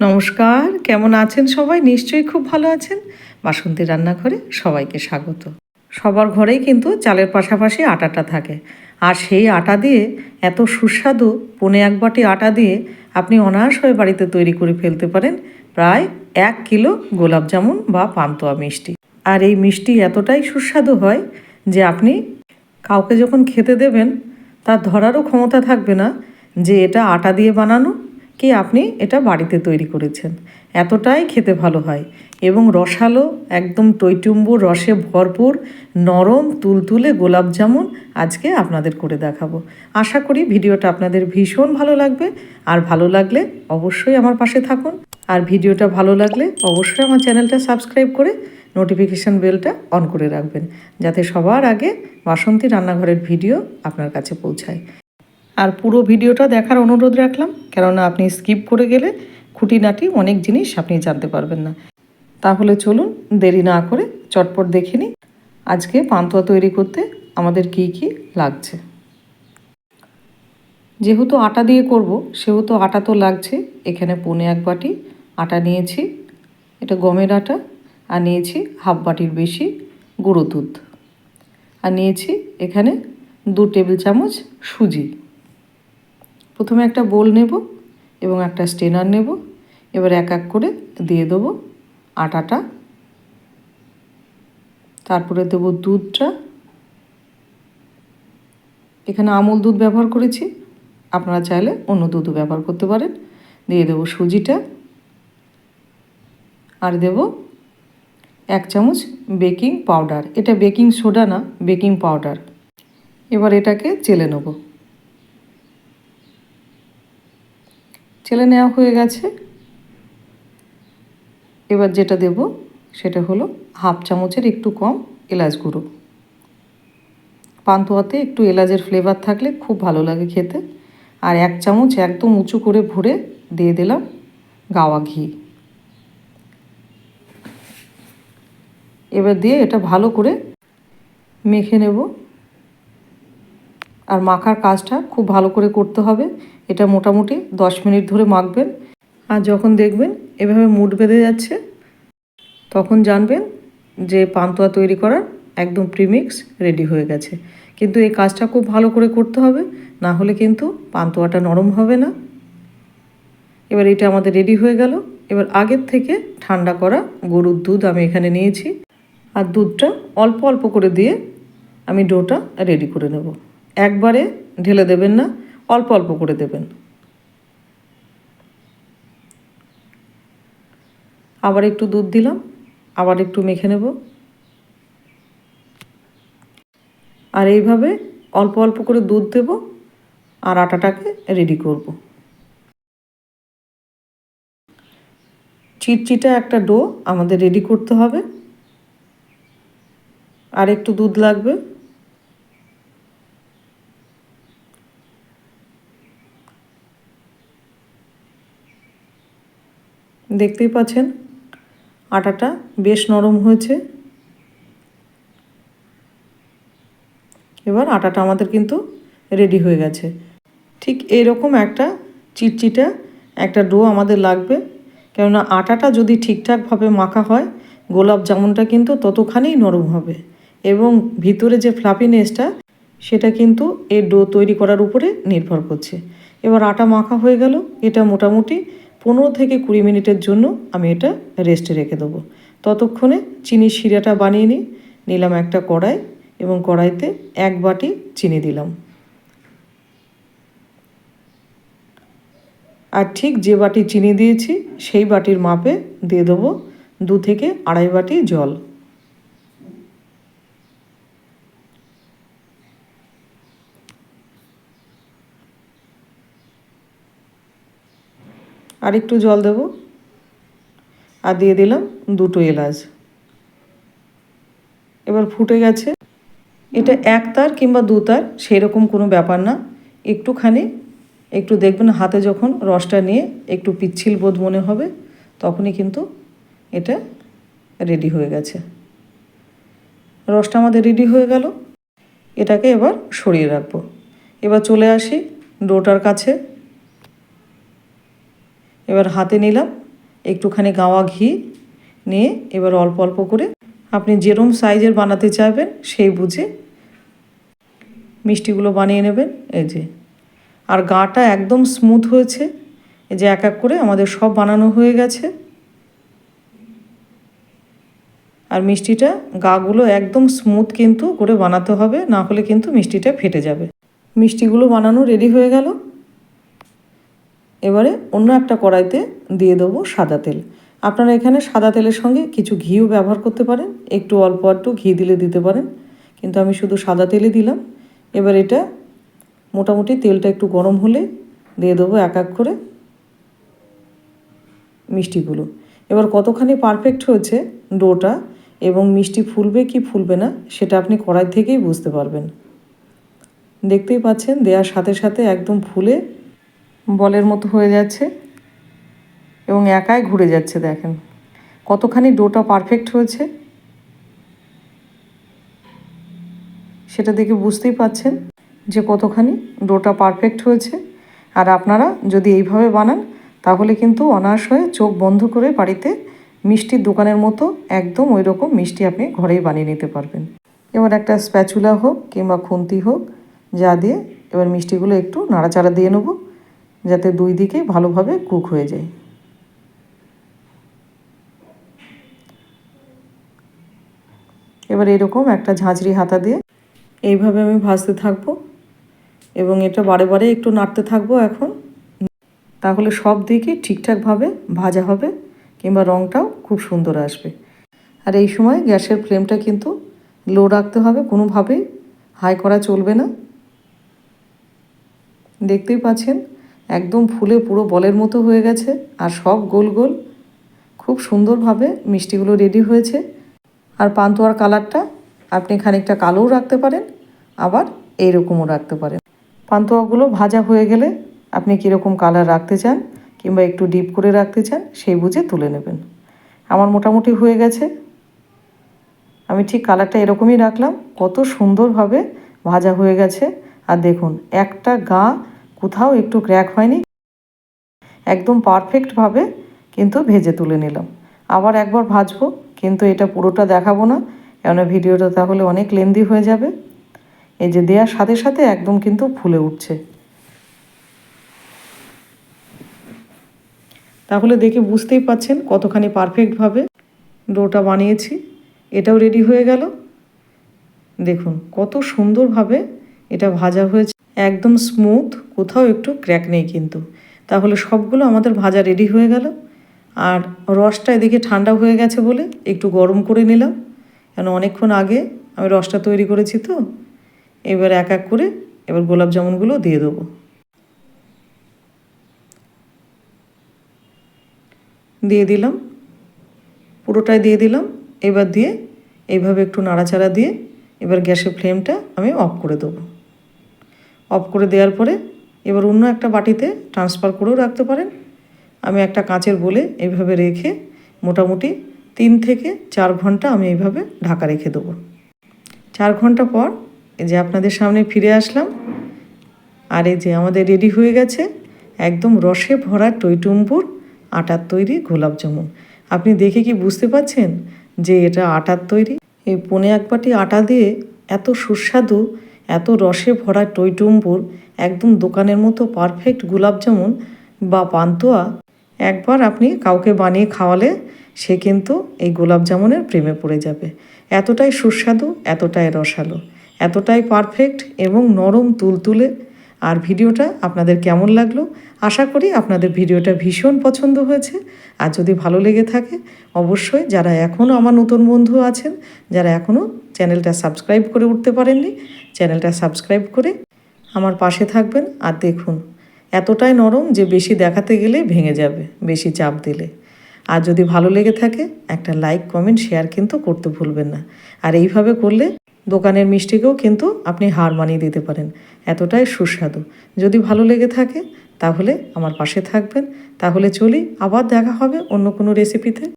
নমস্কার, কেমন আছেন সবাই? নিশ্চয়ই খুব ভালো আছেন। বাসন্তী রান্নাঘরে সবাইকে স্বাগত। সবার ঘরেই কিন্তু চালের পাশাপাশি আটাটা থাকে। আর সেই আটা দিয়ে, এত সুস্বাদু পনে এক বাটি আটা দিয়ে আপনি অনায়াস হয়ে বাড়িতে তৈরি করে ফেলতে পারেন প্রায় এক কিলো গোলাপ জামুন বা পান্তুয়া মিষ্টি। আর এই মিষ্টি এতটাই সুস্বাদু হয় যে আপনি কাউকে যখন খেতে দেবেন, তার ধরারও ক্ষমতা থাকবে না যে এটা আটা দিয়ে বানানো কি আপনি এটা বাড়িতে তৈরি করেছেন? এতটাই খেতে ভালো হয়। এবং রসালো, একদম টইটুম্বুর রসে ভরপুর, নরম, তুলতুলে গোলাপ জামুন আজকে আপনাদের করে দেখাবো। আশা করি ভিডিওটা আপনাদের ভীষণ ভালো লাগবে। আর ভালো লাগলে অবশ্যই আমার পাশে থাকুন। আর ভিডিওটা ভালো লাগলে অবশ্যই আমার চ্যানেলটা সাবস্ক্রাইব করে নোটিফিকেশান বেলটা অন করে রাখবেন, যাতে সবার আগে বাসন্তী রান্নাঘরের ভিডিও আপনার কাছে পৌঁছায়। আর পুরো ভিডিওটা দেখার অনুরোধ রাখলাম, কেননা আপনি স্কিপ করে গেলে খুঁটিনাটি অনেক জিনিস আপনি জানতে পারবেন না। তাহলে চলুন দেরি না করে চটপট দেখে নিই আজকে পান্তুয়া তৈরি করতে আমাদের কি কি লাগছে। যেহেতু আটা দিয়ে করব, সেহেতু আটা তো লাগছে। এখানে পনে এক বাটি আটা নিয়েছি, এটা গমের আটা, আর নিয়েছি হাফ বাটির বেশি গুঁড়ো দুধ। আর নিয়েছি এখানে দু টেবিল চামচ সুজি। প্রথমে একটা বোল নেব এবং একটা স্টেনার নেব। এবার এক এক করে দিয়ে দেবো আটাটা। তারপরে দেবো দুধটা। এখানে আমুল দুধ ব্যবহার করেছি। আপনারা চাইলে অন্য দুধও ব্যবহার করতে পারেন। দিয়ে দেবো সুজিটা। আর দেব এক চামচ বেকিং পাউডার। এটা বেকিং সোডা না, বেকিং পাউডার। এবার এটাকে চেলে নেব। চেলে নেওয়া হয়ে গেছে। এবার যেটা দেব সেটা হলো হাফ চামচের একটু কম এলাচ গুঁড়ো। পান্তুয়াতে একটু এলাচের ফ্লেভার থাকলে খুব ভালো লাগে খেতে। আর এক চামচ একদম উঁচু করে ভরে দিয়ে দিলাম গাওয়া ঘি। এবার দিয়ে এটা ভালো করে মেখে নেব। আর মাখার কাজটা খুব ভালো করে করতে হবে। এটা মোটামুটি দশ মিনিট ধরে মাখবেন। আর যখন দেখবেন এভাবে মুড বেঁধে যাচ্ছে, তখন জানবেন যে পান্তুয়া তৈরি করার একদম প্রিমিক্স রেডি হয়ে গেছে। কিন্তু এই কাজটা খুব ভালো করে করতে হবে, না হলে কিন্তু পান্তুয়াটা নরম হবে না। এবার এটা আমাদের রেডি হয়ে গেল। এবার আগের থেকে ঠান্ডা করা গরুর দুধ আমি এখানে নিয়েছি। আর দুধটা অল্প অল্প করে দিয়ে আমি ডোটা রেডি করে নেব। একবারে ঢেলে দেবেন না, অল্প অল্প করে দেবেন। আবার একটু দুধ দিলাম, আবার একটু মেখে নেব। আর এইভাবে অল্প অল্প করে দুধ দেব আর আটাটাকে রেডি করব। চিটচিটা একটা ডো আমাদের রেডি করতে হবে। আর একটু দুধ লাগবে। দেখতেই পাচ্ছেন, আটাটা বেশ নরম হয়েছে। এবার আটাটা আমাদের কিন্তু রেডি হয়ে গেছে। ঠিক এইরকম একটা চিটচিটা একটা ডো আমাদের লাগবে, কেননা আটাটা যদি ঠিকঠাকভাবে মাখা হয়, গোলাপ জামুনটা কিন্তু ততখানেই নরম হবে এবং ভিতরে যে ফ্লাফিনেসটা সেটা কিন্তু এই ডো তৈরি করার উপরে নির্ভর করছে। এবার আটা মাখা হয়ে গেল, এটা মোটামুটি পনেরো থেকে কুড়ি মিনিটের জন্য আমি এটা রেস্টে রেখে দেবো। ততক্ষণে চিনির শিরাটা বানিয়ে নিই, নিলাম একটা কড়াই এবং কড়াইতে এক বাটি চিনি দিলাম। আর ঠিক যে বাটি চিনি দিয়েছি, সেই বাটির মাপে দিয়ে দেবো দু থেকে আড়াই বাটি জল। আর একটু জল দেব। আর দিয়ে দিলাম দুটো এলাচ। এবার ফুটে গেছে। এটা এক তার কিংবা দু তার সেই রকম কোনো ব্যাপার না। একটুখানি, একটু দেখবেন হাতে যখন রসটা নিয়ে একটু পিচ্ছিল বোধ মনে হবে, তখনই কিন্তু এটা রেডি হয়ে গেছে। রসটা আমাদের রেডি হয়ে গেল। এটাকে এবার সরিয়ে রাখব। এবার চলে আসি ডোটার কাছে। এবার হাতে নিলাম, একটুখানি গাওয়া ঘি নিয়ে এবার অল্প অল্প করে আপনি যেরম সাইজের বানাতে চাইবেন সেই বুঝে মিষ্টিগুলো বানিয়ে নেবেন, এই যে। আর গাটা একদম স্মুথ হয়েছে, এই যে এক এক করে আমাদের সব বানানো হয়ে গেছে। আর মিষ্টিটা গাগুলো একদম স্মুথ কিন্তু করে বানাতে হবে, না হলে কিন্তু মিষ্টিটা ফেটে যাবে। মিষ্টিগুলো বানানো রেডি হয়ে গেল। এবারে অন্য একটা কড়াইতে দিয়ে দেবো সাদা তেল। আপনারা এখানে সাদা তেলের সঙ্গে কিছু ঘিও ব্যবহার করতে পারেন, একটু অল্প একটু ঘি দিলে দিতে পারেন। কিন্তু আমি শুধু সাদা তেলই দিলাম। এবার এটা মোটামুটি তেলটা একটু গরম হলে দিয়ে দেবো এক এক করে মিষ্টিগুলো। এবার কতখানি পারফেক্ট হয়েছে ডোটা এবং মিষ্টি ফুলবে কি ফুলবে না, সেটা আপনি কড়াই থেকেই বুঝতে পারবেন। দেখতেই পাচ্ছেন, দেওয়ার সাথে সাথে একদম ফুলে বলের মতো হয়ে যাচ্ছে এবং একাই ঘুরে যাচ্ছে, দেখেন। কতখানি ডোটা পারফেক্ট হয়েছে। সেটা দেখে বুঝতেই পাচ্ছেন যে কতখানি ডোটা পারফেক্ট হয়েছে। আর আপনারা যদি এইভাবে বানান, তাহলে কিন্তু অনায়াস হয়ে চোখ বন্ধ করে বাড়িতে মিষ্টির দোকানের মতো একদম ওই রকম মিষ্টি আপনি ঘরেই বানিয়ে নিতে পারবেন। এবার একটা স্প্যাচুলা হোক কিংবা খুন্তি হোক, যা দিয়ে এবার মিষ্টিগুলো একটু নাড়াচাড়া দিয়ে নেব। যাতে দুই দিকে ভালোভাবে কুক হয়ে যায়। এবার এরকম একটা ঝাঁঝরি হাতা দিয়ে এইভাবে আমি ভাজতে থাকব এবং এটা বারে বারে একটু নাড়তে থাকব এখন। তাহলে সব দিকে ঠিকঠাকভাবে ভাজা হবে কিংবা রঙটাও খুব সুন্দর আসবে। আর এই সময় গ্যাসের ফ্লেমটা কিন্তু লো রাখতে হবে, কোনোভাবেই হাই করা চলবে না। দেখতেই পাচ্ছেন একদম ফুলে পুরো বলের মতো হয়ে গেছে আর সব গোল গোল। খুব সুন্দরভাবে মিষ্টিগুলো রেডি হয়েছে। আর পান্তুয়ার কালারটা আপনি খানিকটা কালোও রাখতে পারেন, আবার এইরকমও রাখতে পারেন। পান্তুয়াগুলো ভাজা হয়ে গেলে আপনি কীরকম কালার রাখতে চান কিংবা একটু ডিপ করে রাখতে চান সেই বুঝে তুলে নেবেন। আমার মোটামুটি হয়ে গেছে। আমি ঠিক কালারটা এরকমই রাখলাম। কত সুন্দরভাবে ভাজা হয়ে গেছে। আর দেখুন, একটা গা কোথাও একটু ক্র্যাক হয়নি। একদম পারফেক্টভাবে কিন্তু ভেজে তুলে নিলাম। আবার একবার ভাজবো, কিন্তু এটা পুরোটা দেখাবো না, কেননা ভিডিওটা তাহলে অনেক লেন্দি হয়ে যাবে। এই যে দেওয়ার সাথে সাথে একদম কিন্তু ফুলে উঠছে। তাহলে দেখে বুঝতেই পাচ্ছেন কতখানি পারফেক্টভাবে ডোটা বানিয়েছি। এটাও রেডি হয়ে গেল। দেখুন কত সুন্দরভাবে এটা ভাজা হয়েছে। একদম স্মুথ কোথাও একটু ক্র্যাক নেই কিন্তু। তাহলে সবগুলো আমাদের ভাজা রেডি হয়ে গেল। আর রসটা এদিকে ঠান্ডা হয়ে গেছে বলে একটু গরম করে নিলাম। কেন অনেকক্ষণ আগে আমি রসটা তৈরি করেছি তো। এবার এক এক করে এবার গোলাপ জামুনগুলো দিয়ে দেবো। দিয়ে দিলাম। পুরোটাই দিয়ে দিলাম। এবার দিয়ে এইভাবে একটু নাড়াচাড়া দিয়ে এবার গ্যাসের ফ্লেমটা আমি অফ করে দেবো। অফ করে দেওয়ার পরে এবার অন্য একটা বাটিতে ট্রান্সফার করেও রাখতে পারেন। আমি একটা কাঁচের বলে এইভাবে রেখে মোটামুটি তিন থেকে চার ঘণ্টা আমি এইভাবে ঢাকা রেখে দেবো। চার ঘণ্টা পর এই যে আপনাদের সামনে ফিরে আসলাম, আর এই যে আমাদের রেডি হয়ে গেছে একদম রসে ভরা টইটুম্বুর আটার তৈরি গোলাপ জামুন। আপনি দেখে কি বুঝতে পাচ্ছেন যে এটা আটার তৈরি? এই পনে এক বাটি আটা দিয়ে এত সুস্বাদু এত রসে ভরা টইটুম্বুর একদম দোকানের মতো পারফেক্ট গোলাপ জামুন বা পান্তুয়া। একবার আপনি কাউকে বানিয়ে খাওয়ালে সে কিন্তু এই গোলাপ জামুনের প্রেমে পড়ে যাবে। এতটাই সুস্বাদু, এতটাই রসালো, এতটাই পারফেক্ট এবং নরম তুলতুলে। আর ভিডিওটা আপনাদের কেমন লাগল? আশা করি আপনাদের ভিডিওটা ভীষণ পছন্দ হয়েছে। আর যদি ভালো লেগে থাকে, অবশ্যই যারা এখনও আমার নতুন বন্ধু আছেন, যারা এখনও চ্যানেলটা সাবস্ক্রাইব করে উঠতে পারেননি, চ্যানেলটা সাবস্ক্রাইব করে আমার পাশে থাকবেন আর দেখুন, এতটাই নরম যে বেশি দেখাতে গেলে ভেঙে যাবে, বেশি চাপ দিলে। আর যদি ভালো লেগে থাকে, একটা লাইক, কমেন্ট, শেয়ার কিন্তু করতে ভুলবেন না। আর এইভাবে করলে দোকানের মিষ্টিকেও কিন্তু আপনি হার মানিয়ে দিতে পারেন। এতটাই সুস্বাদু। যদি ভালো লেগে থাকে, তাহলে আমার পাশে থাকবেন। তাহলে চলি, আবার দেখা হবে অন্য কোনো রেসিপিতে